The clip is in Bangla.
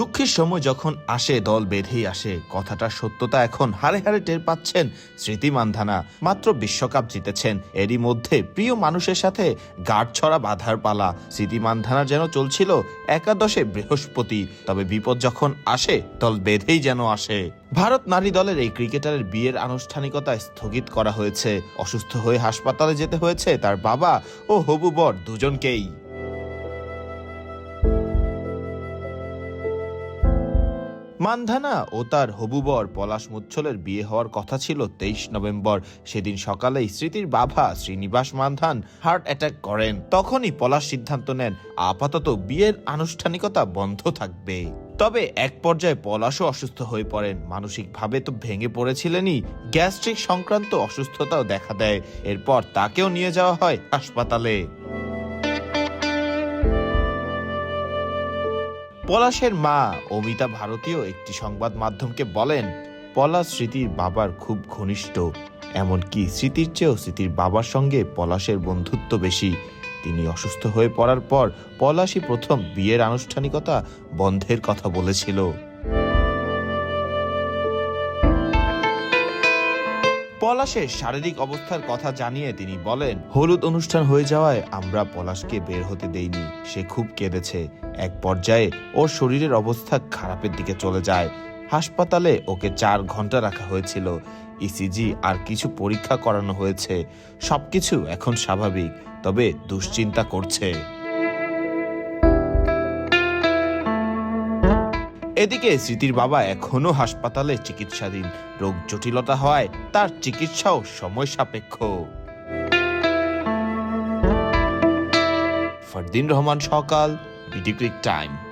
দুঃখের সময় যখন আসে দল বেঁধেই আসে, কথাটা সত্যতা এখন হারে হারে টের পাচ্ছেন স্মৃতি মান্ধানা। মাত্র বিশ্বকাপ জিতেছেন, এরই মধ্যে প্রিয় মানুষের সাথে গাঢ় ছড়া বাধার পালা। স্মৃতি মান্ধানার যেন চলছিল একাদশে বৃহস্পতি, তবে বিপদ যখন আসে, দল বেঁধেই যেন আসে। ভারত নারী দলের এই ক্রিকেটারের বিয়ের আনুষ্ঠানিকতা স্থগিত করা হয়েছে। অসুস্থ হয়ে হাসপাতালে যেতে হয়েছে তার বাবা ও হবু বর দুজনকেই। মানধানা ও তার হবুবর পলাশ মুচ্ছলের বিয়ে হওয়ার কথা ছিল তেইশ নভেম্বর। সেদিন সকালেই স্মৃতির বাবা শ্রীনিবাস মানধান হার্ট অ্যাটাক করেন। তখনই পলাশ সিদ্ধান্ত নেন, আপাতত বিয়ের আনুষ্ঠানিকতা বন্ধ থাকবে। তবে এক পর্যায়ে পলাশও অসুস্থ হয়ে পড়েন। মানসিকভাবে তো ভেঙে পড়েছিলেনই। গ্যাস্ট্রিক সংক্রান্ত অসুস্থতাও দেখা দেয়। এরপর তাকেও নিয়ে যাওয়া হয় হাসপাতালে। পলাশের মা অমিতা ভারতীয় একটি সংবাদ মাধ্যমকে বলেন, পলাশ স্মৃতির বাবার খুব ঘনিষ্ঠ, এমনকি স্মৃতির চেয়েও স্মৃতির বাবার সঙ্গে পলাশের বন্ধুত্ব বেশি। তিনি অসুস্থ হয়ে পড়ার পর পলাশই প্রথম বিয়ের আনুষ্ঠানিকতা বন্ধের কথা বলেছিল। পলাশের শারীরিক অবস্থার কথা জানিয়ে তিনি বলেন, হলুদ অনুষ্ঠান হয়ে যাওয়ায় আমরা পলাশকে বের হতে দেইনি। সে খুব কেঁদেছে। এক পর্যায়ে ওর শরীরের অবস্থা খারাপের দিকে চলে যায়। হাসপাতালে ওকে চার ঘণ্টা রাখা হয়েছিল। ইসিজি আর কিছু পরীক্ষা করানো হয়েছে। সবকিছু এখন স্বাভাবিক, তবে দুশ্চিন্তা করছে। এদিকে স্মৃতির বাবা এখনও হাসপাতালে চিকিৎসাধীন। রোগ জটিলতা হয় তার চিকিৎসাও সময় সাপেক্ষ। ফরদিন রহমান সকাল টাইম।